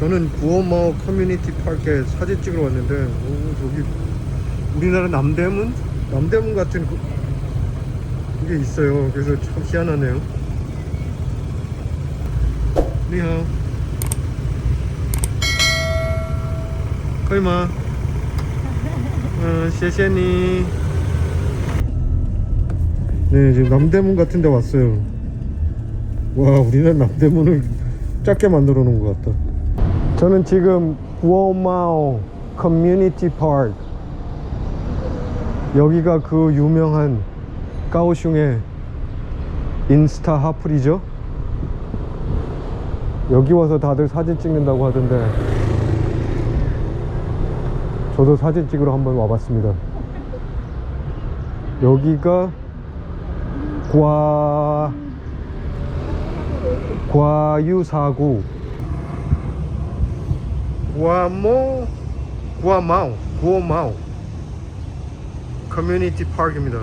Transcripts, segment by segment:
저는 구어마오 커뮤니티 파크에 사진 찍으러 왔는데 오, 저기 우리나라 남대문? 남대문 같은 그, 게 있어요. 그래서 참 희한하네요. 니하오. 可以吗？嗯，谢谢你。 네, 지금 남대문 같은 데 왔어요. 와, 우리는 남대문을 작게 만들어 놓은 것 같다. 저는 지금 구어마오 커뮤니티 파크 여기가 그 유명한 까오슝의 인스타 하플이죠. 여기 와서 다들 사진 찍는다고 하던데 저도 사진 찍으러 한번 와봤습니다. 여기가 과 과유사구 구아모 구아마오 구어마오 커뮤니티 파크입니다.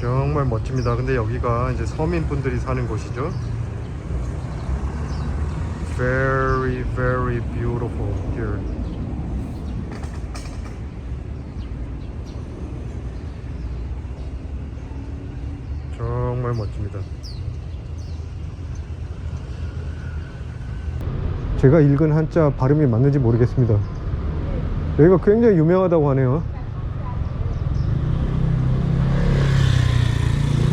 정말 멋집니다. 근데 여기가 이제 서민분들이 사는 곳이죠. Very, very beautiful here. 정말 멋집니다. 제가 읽은 한자 발음이 맞는지 모르겠습니다. 여기가 굉장히 유명하다고 하네요.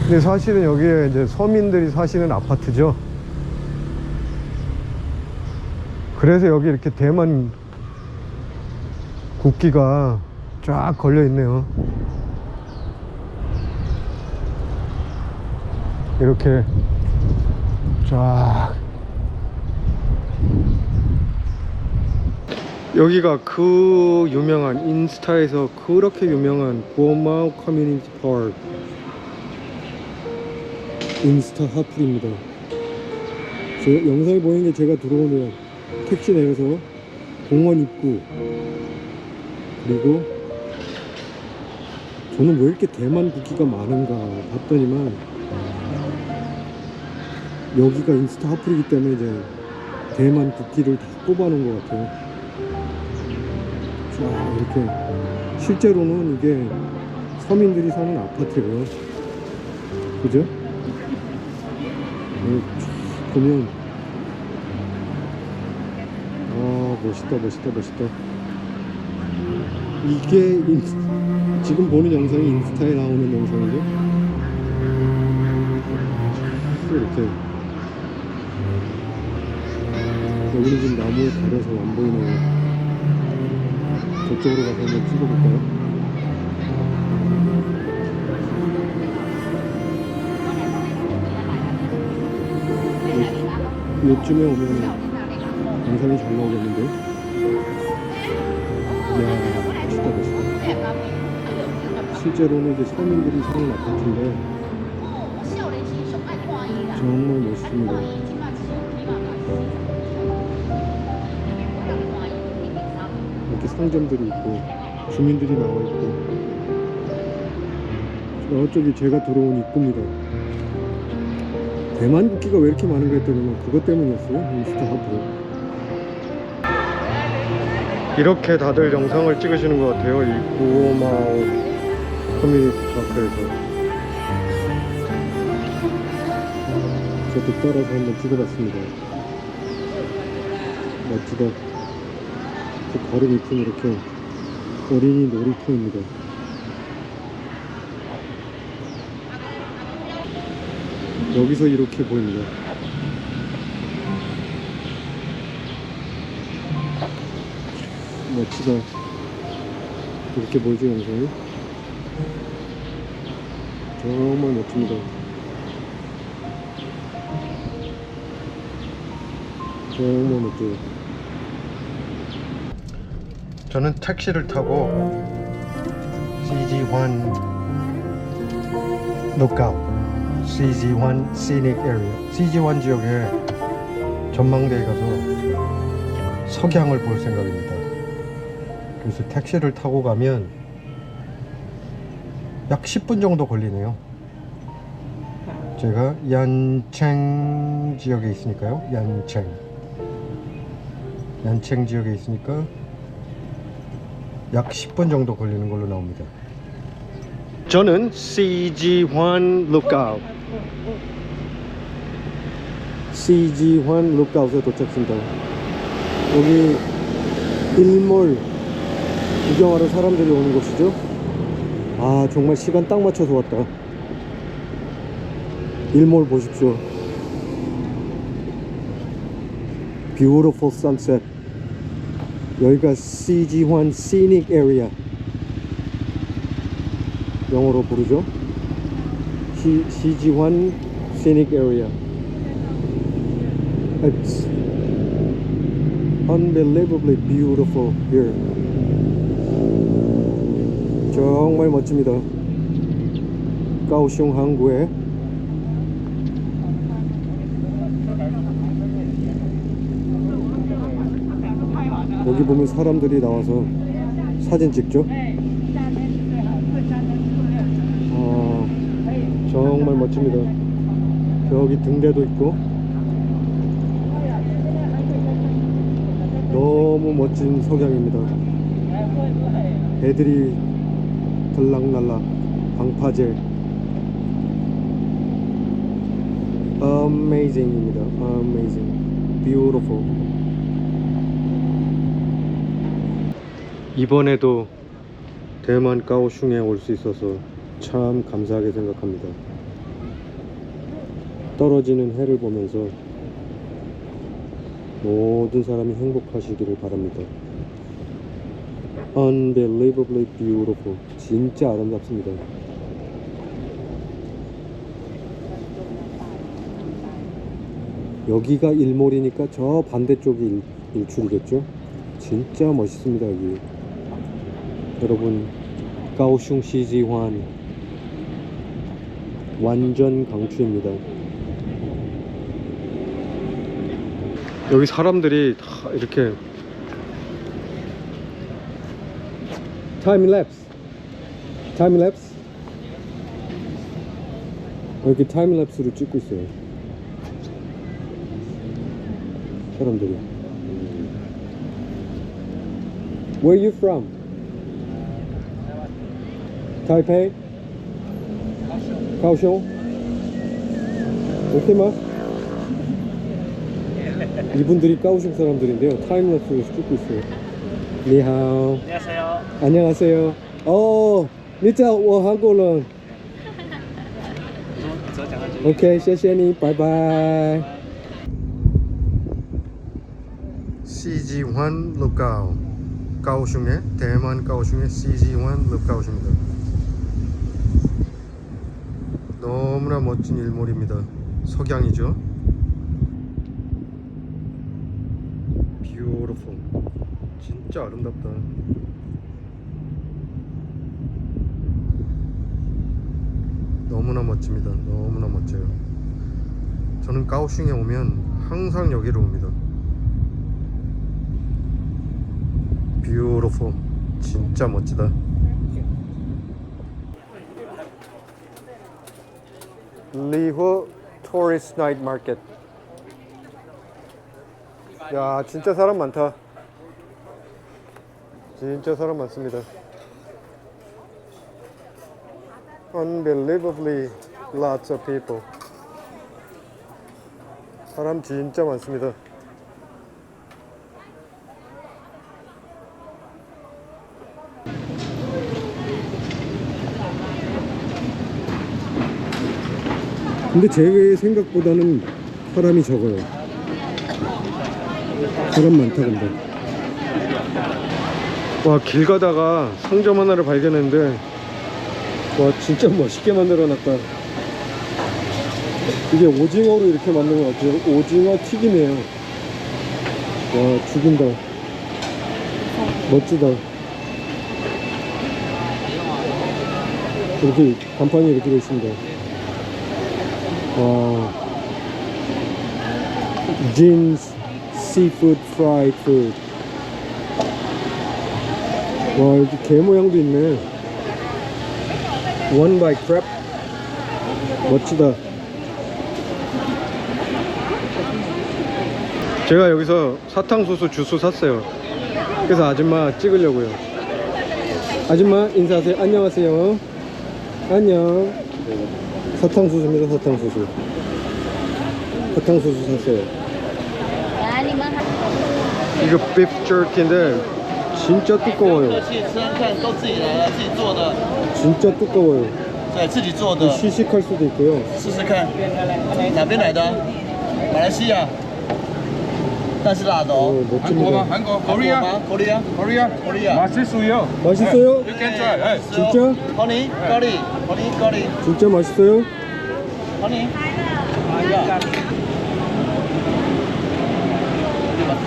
근데 사실은 여기에 이제 서민들이 사시는 아파트죠. 그래서 여기 이렇게 대만 국기가 쫙 걸려 있네요. 이렇게 쫙. 여기가 그 유명한 인스타에서 그렇게 유명한 구어마오 커뮤니티 파크. 인스타 하플입니다. 제 영상에 보이는 게 제가 들어오면 택시 내려서 공원 입구. 그리고 저는 왜 이렇게 대만 국기가 많은가 봤더니만 여기가 인스타 하플이기 때문에 이제 대만 국기를 다 뽑아놓은 것 같아요. 자 이렇게 실제로는 이게 서민들이 사는 아파트고요. 그죠? 쭉 보면 아 멋있다 멋있다 멋있다 이게 인스, 지금 보는 영상이 인스타에 나오는 영상이죠 이렇게 지금 나무에 가려서 안 보이네요 저쪽으로 가서 한번 찍어볼까요? 요- 요쯤에 오면 영상이 잘 나오겠는데? 이야, 멋있다, 멋있다. 실제로는 이제 서민들이 사는 아파트인데 정말 멋있습니다. 이렇게 상점들이 있고 주민들이 나와 있고 저쪽이 제가 들어온 입구입니다. 대만 국기가 왜 이렇게 많은가 했더니 그것 때문이었어요. 인스타 하고. 이렇게 다들 영상을 찍으시는 것 같아요. 이 구오마오 커뮤니티 파크에서. 저도 따라서 한번 찍어봤습니다. 멋지다. 저 바로 밑은 이렇게 어린이 놀이터입니다. 여기서 이렇게 보입니다. 멋지다. 이렇게 보이죠, 영상이? 정말 멋집니다. 정말 멋져요. 저는 택시를 타고 CG1 lookout CG1 scenic area CG1 지역에 전망대에 가서 석양을 볼 생각입니다 그래서 택시를 타고 가면 약 10분 정도 걸리네요. 제가 얀챙 지역에 있으니까요. 얀챙. 얀챙 지역에 있으니까 약 10분 정도 걸리는 걸로 나옵니다. 저는 CG1 Lookout CG1 Lookout에 도착했습니다. 여기 일몰 구경하러 사람들이 오는 곳이죠. 아 정말 시간 딱 맞춰서 왔다. 일몰 보십시오. Beautiful sunset. 여기가 CG1 Scenic Area. 영어로 부르죠. C, CG1 Scenic Area. It's unbelievably beautiful here. 정말 멋집니다. 가오슝 항구에 여기 보면 사람들이 나와서 사진 찍죠. 아, 정말 멋집니다. 저기 등대도 있고 너무 멋진 석양입니다. 애들이 들락날락 방파제 Amazing입니다. Amazing. Beautiful. 이번에도 대만 까오슝에 올 수 있어서 참 감사하게 생각합니다. 떨어지는 해를 보면서 모든 사람이 행복하시기를 바랍니다. Unbelievably beautiful. 진짜 아름답습니다. 여기가 일몰이니까 저 반대쪽이 일, 일출이겠죠? 진짜 멋있습니다, 여기. 여러분, 가오슝 시지환 완전 강추입니다. 여기 사람들이 다 이렇게 타임 랩스 타임 랩스 이렇게 타임 랩스로 찍고 있어요 사람들이 Where you from? Taipei? 가오슝? 오케이 이분들이 까오슝 사람들인데요 타임랩스로 찍고 있어요 니하오 안녕하세요. 안녕하세요 어, 你知道我韩国人左讲到这里。 OK 谢谢你拜拜 CG1 Lookout 가오슝의 대만 가오슝의 CG1 Lookout입니다 너무나 멋진 일몰입니다. 석양이죠? Beautiful. 진짜 아름답다. 너무나 멋집니다. 너무나 멋져요. 저는 까오슝에 오면 항상 여기로 옵니다. Beautiful. 진짜 멋지다 리호 토리스트 나이트 마켓 야 진짜 사람 많다. 진짜 사람 많습니다. Unbelievably lots of people. 사람 진짜 많습니다 근데 제 생각보다는 사람이 적어요. 사람 많다 근데. 와 길 가다가 상점 하나를 발견했는데 와 진짜 멋있게 만들어 놨다. 이게 오징어로 이렇게 만든 것 같아요. 오징어 튀김이에요. 와 죽인다. 멋지다. 이렇게 간판이 이렇게 돼 있습니다. 와. Jin's Seafood Fried 개 모양도 있네. One by. 멋지다. 제가 여기서 사탕수수 주스 샀어요. 그래서 아줌마 찍으려고요. 아줌마 인사하세요. 안녕하세요. 안녕. 사탕수수입니다. 사탕수수. 사탕수수 샀어요. 이거 비프 jerky인데 진짜 두꺼워요. 去吃吃看，都自己来的，自己做的， 진짜 두꺼워요. 对自己做的， 시식할 수도 있고요. 试试看。哪边来的？马来西亚， 但是辣的 어, 哦。 멋집니다. 韩国韩国 Korea 吗？Korea。 Korea Korea. 맛있어요. 맛있어요? You can try. 예. 진짜? 허니, 거리, 허니, 거리, 진짜 맛있어요? 허니.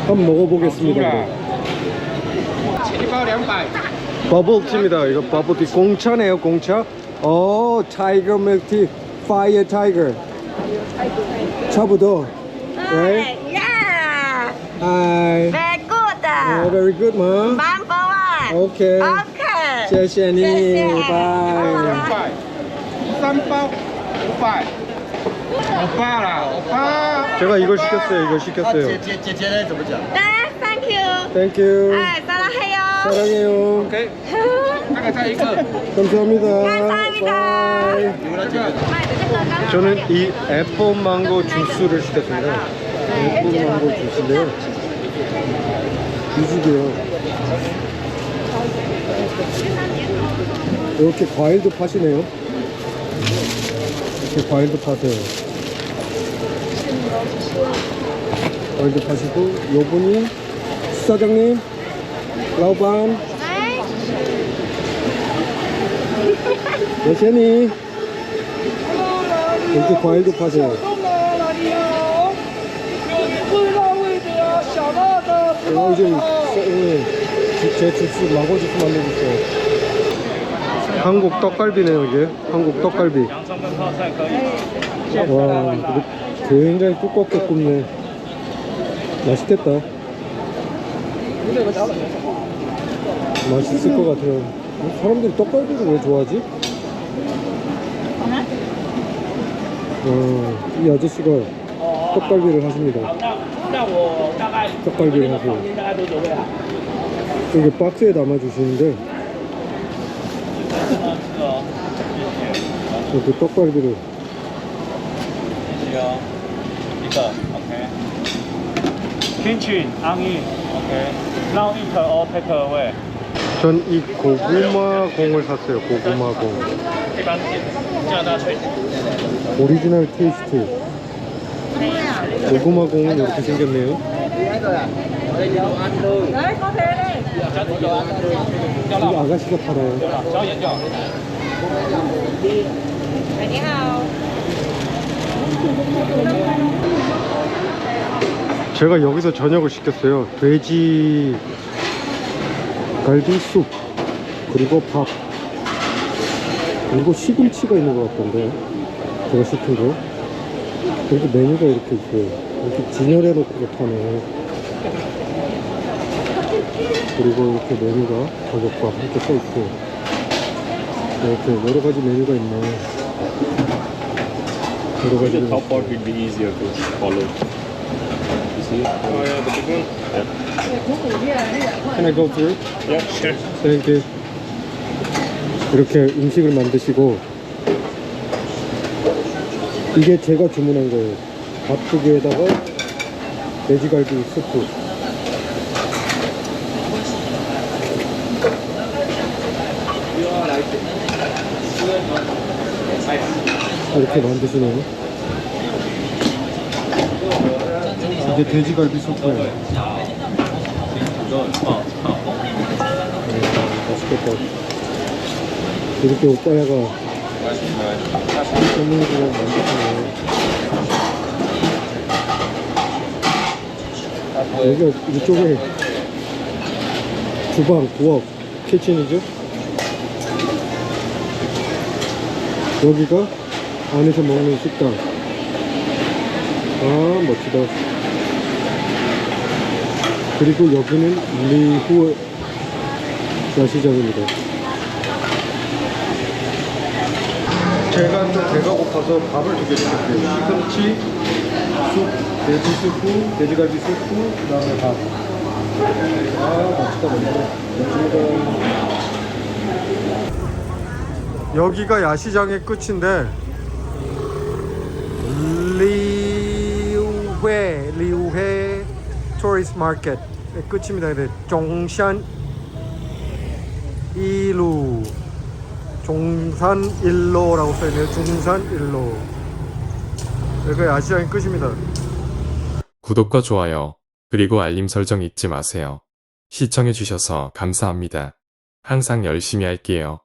한번 먹어보겠습니다. 이거 200. 버블티입니다. 이거 버블티 공차네요, 공차. 어, 타이거 밀티, 파이어 타이거. 차부터. Right? Yeah, Hi. very good. Oh, very good, mom. Number one. Okay. Okay. 谢谢你谢谢 Bye. 三包五百。欧巴啦，欧巴。 제가 이걸 시켰어요, 이거 那 시켰어요. 姐姐姐姐呢？怎么讲？ 네, thank you. Thank you. 아, 사랑해요. 사랑해요. OK，那个再一个。 감사합니다. 감사합니다. Bye. 你们来这个。 저는 이 애플 망고 주스를 시켰습니다. 애플 망고 주스인데요. 이 집이요. 이렇게 과일도 파시네요. 이렇게 과일도 파세요. 과일도 파시고, 요분이 사장님, 라우반, 여세니. 이렇게 과일도 파세요. 제가 요즘 제 주스 망고 주스 만들고 있어요. 한국 떡갈비네요 이게. 한국 떡갈비. 와, 굉장히 두껍게 굽네. 맛있겠다. 맛있을 것 같아요. 사람들이 떡갈비를 왜 좋아하지? 어, 이 아저씨가 떡갈비를 하십니다. 끝나고 오다가 떡갈비를 하고. 나가도 누구야? 이게 박스에 담아주시는데. 어, 이렇게 떡갈비를. 이시요 이거 오케이. 김치 앙이. 오케이. 라운 이터 어 페터 왜 전 이 고구마 공을 샀어요 고구마 공. 일반 짜다 쇠 오리지널 테이스트. 고구마 공은 이렇게 생겼네요. 이거 아가씨가 팔아요. 제가 여기서 저녁을 시켰어요. 돼지 갈비쑥 그리고 밥 그리고 시금치가 있는 것 같던데 제가 시킨 거. 그리고 메뉴가 이렇게 있어요. 이렇게 진열해 놓고 파네. 그리고 이렇게 메뉴가 가격과 함께 써 있고 이렇게 여러 가지 메뉴가 있네. 여러 가지 메뉴. Top part will be easier to follow. You see? Oh yeah, the big one. Can I go through? Yeah, sure. Thank you. 이렇게 음식을 만드시고 이게 제가 주문한 거예요. 밥두 개에다가 돼지갈비 스프. 이렇게 만드시네요. 이게 돼지갈비 스프예요. 맛있겠다. 이렇게 오빠야가 전문으로 만드시네. 여기가 이쪽에 주방, 부엌, 키친이죠? 여기가 안에서 먹는 식당. 아, 멋지다. 그리고 여기는 리후 야시장입니다. 제가 또 배가 고파서 밥을 두 개 시켰어요. 시금치, 쑥, 돼지 수프, 돼지갈비 수프, 그 다음에 밥. 아, 맛있다, 맛있다. 여기가 야시장의 끝인데, 리우회, 리우회 토리스트 마켓의 끝입니다. 종산 이루 종산 일로라고 써있네요. 중산 일로. 여기가 야시장의 끝입니다. 구독과 좋아요, 그리고 알림 설정 잊지 마세요. 시청해주셔서 감사합니다. 항상 열심히 할게요.